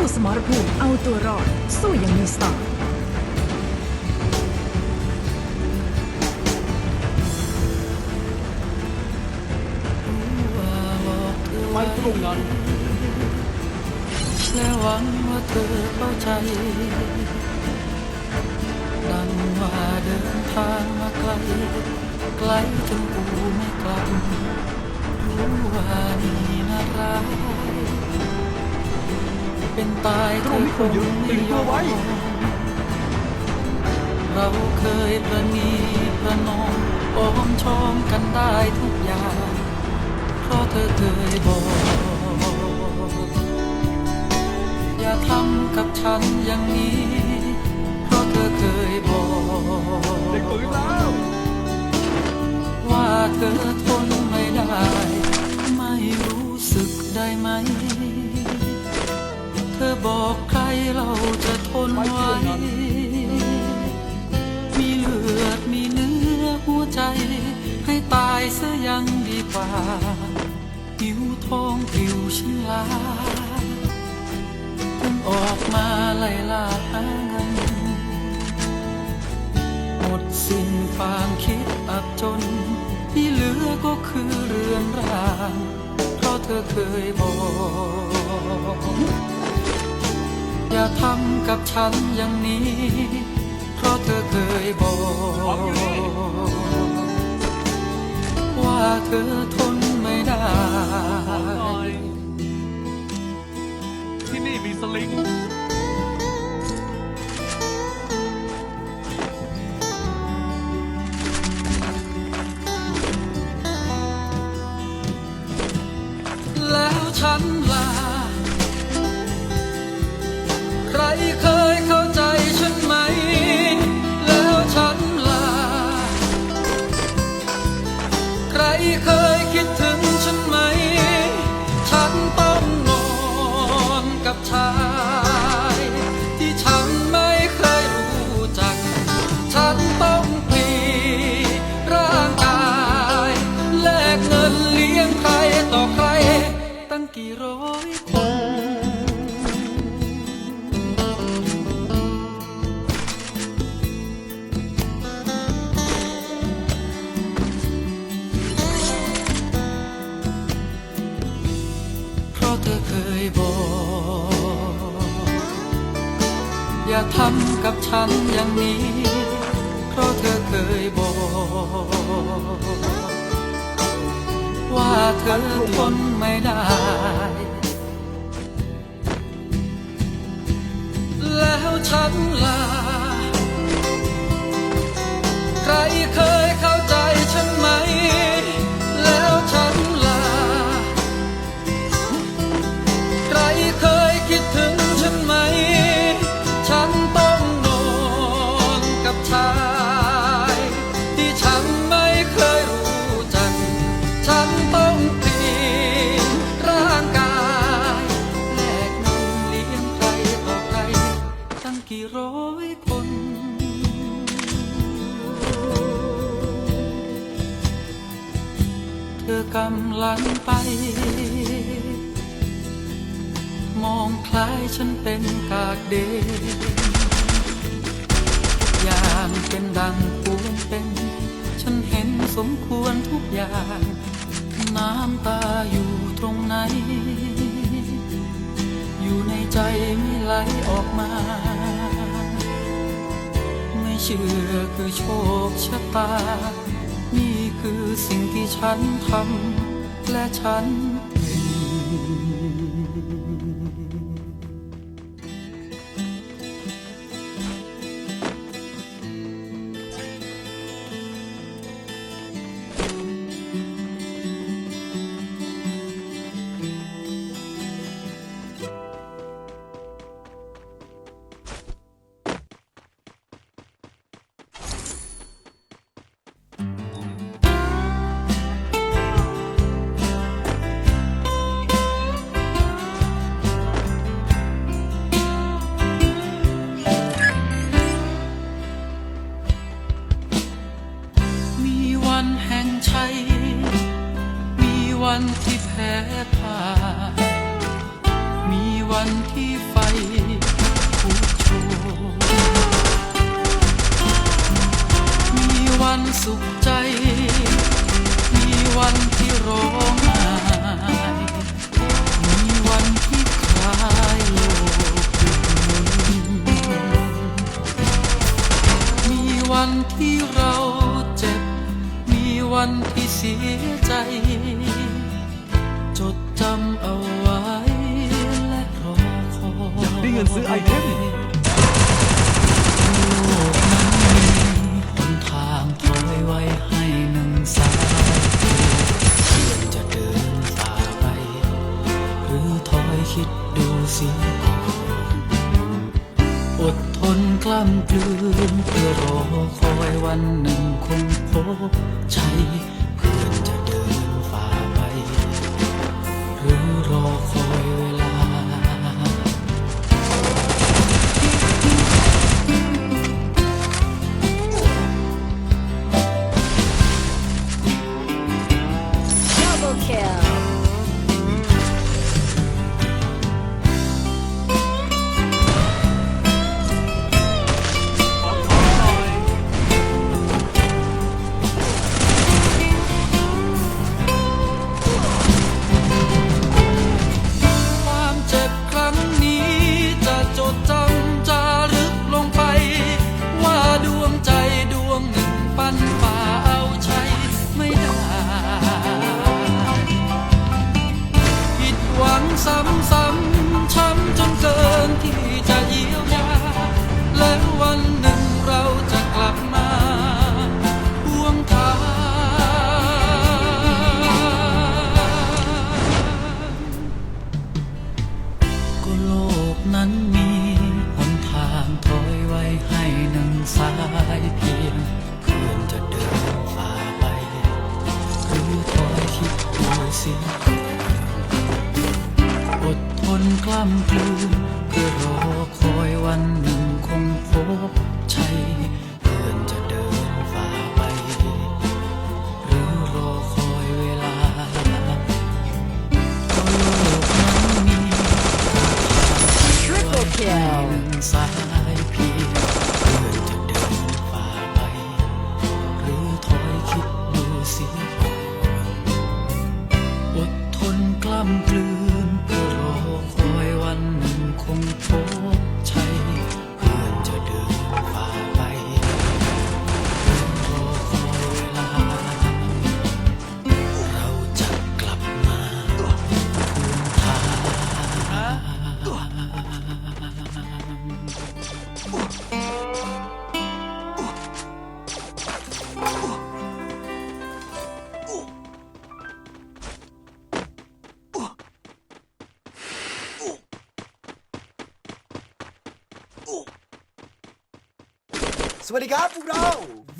สู่สมรภูมิเอาตัวรอด สู้อย่างมีสไตล์ไปตรงนั้นและหวังว่าเธอเข้าใจดังว่าเดินทางมาไกลไกลจนกูไม่กลับรู้ว่านี่น่ารัก เป็นตายตรงนี้คนเยอะตื่นตัวไว้ เราเคยประนีประนอมอ้อมชอมกันได้ทุกอย่างเพราะเธอเคยบอกอย่าทำกับฉันอย่างนี้ เพราะเธอเคยบอกเด็กปืนแล้วว่าเธอ บอกใครเราจะทนไหวมีเลือดมีเนื้อหัวใจ ให้ตายเสียยังดีกว่าหิวทองผิวฉันลาจนออกมาไล่ล่าหาเงินหมดสิ้นความคิดอับจน ที่เหลือก็คือเรือนร่าง เพราะเธอเคยบอก อย่าทำกับฉันอย่างนี้ เพราะเธอเคยบอก ว่าเธอทนไม่ได้ ที่นี่มีสลิง ทำกับฉันอย่างนี้ เพราะเธอเคยบอก ว่าเธอทนไม่ได้ำลังไป มองคล้ายฉันเป็นกากเดนอย่างเป็นดังควรเป็น ฉันเห็นสมควรทุกอย่าง น้ำตาอยู่ตรงไหน อยู่ในใจไม่ไหลออกมา ไม่เชื่อคือโชคชะตานี่ คือสิ่งที่ฉันทำและฉัน วันแห่งชัย มีวันที่แพ้ผ่ายมีวันที่ไฟผู้โชนมีวันสุขใจ มีวันที่ร้องไห้ สียอดทนกล้ำกลืนเพื่อรอคอยวันหนึ่งคงพบใจ ความกลืนเพื่อรอคอยวันหนึ่งคงพบชัยเพื่อนจะเดินฝ่าไป หรือรอคอยเวลาก็โลกนั้นมี Triple ห kill. นึ่งสาย สวัสดีครับพวกเรา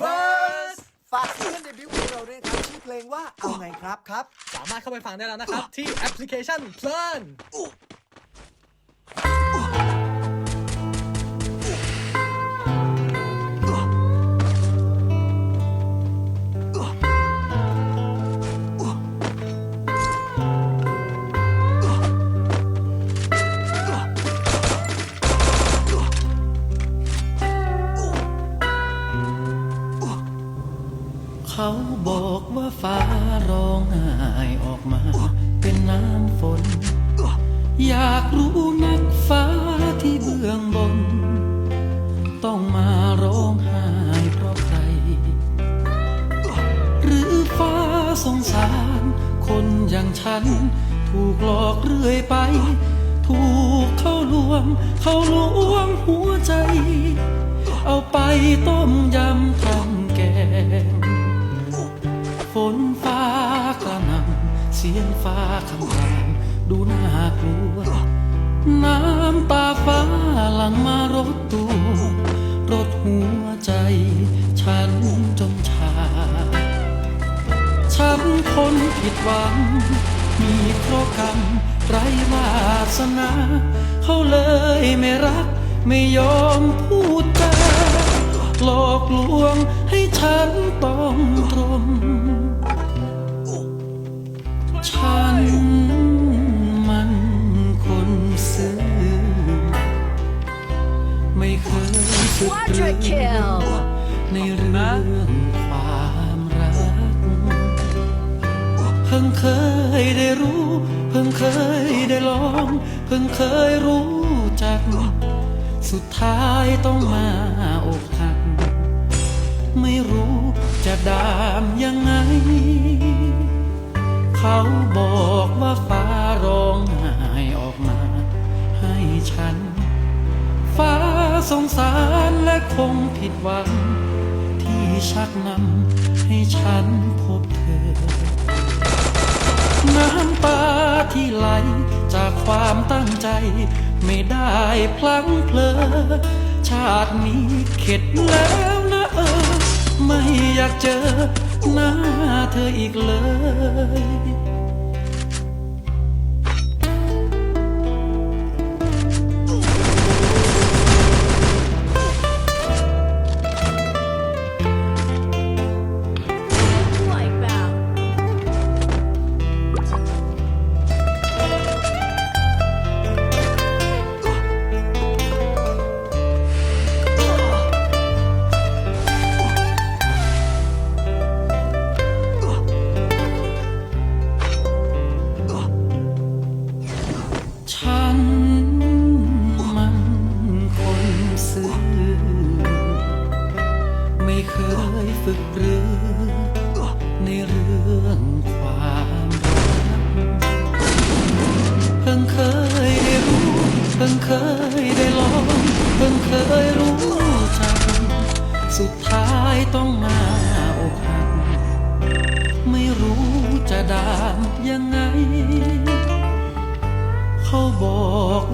Verse ฝากซิงเกิลเดบิวต์ของเราด้วยนะครับชื่อเพลงว่าเอาไงครับครับ สามารถเข้าไปฟังได้แล้วนะครับ ที่แอปพลิเคชันเพลิน รู้นักฟ้าที่เบื้องบน ต้องมาร้องไห้เพราะใคร หรือฟ้าสงสาร คนอย่างฉัน ถูกหลอกเรื่อยไป ถูกเข้าลวง เข้าลวงหัวใจ เอาไปต้มยำทำแกงฝนฟ้ากระหน่ำเสียงฟ้าคำรามดูน่ากลัวำตาฟ้าหลังมารดตัว รดหัวใจ ฉันจนชา ฉันคนผิดหวัง มีเพราะกรรมไรวาสนา เขาเลยไม่รัก ไม่ยอมพูดจาหลอกลวงให้ฉันต้องทนฉันมัน Quadra kill ในเรื่องความรัก เพิ่งเคยได้รู้ เพิ่งเคยได้ลอง เพิ่งเคยรู้จัก สุดท้ายต้องมาอกหัก ไม่รู้จะดามยังไง เขาบอกว่าฟ้าร้องไห้ออกมา ให้ฉัน สงสารและคงผิดหวัง ที่ชักนำให้ฉันพบเธอ น้ำตาที่ไหลจากความตั้งใจ ไม่ได้พลั้งเพลอ ชาตินี้เข็ดแล้วนะเออ ไม่อยากเจอหน้าเธออีกเลย ในเรื่องความรักเพิ่งเคยได้รู้ เพิ่งเคยได้ลอง เพิ่งเคยรู้จัก สุดท้ายต้องมาอกหัก ไม่รู้จะด่างยังไง เขาบอก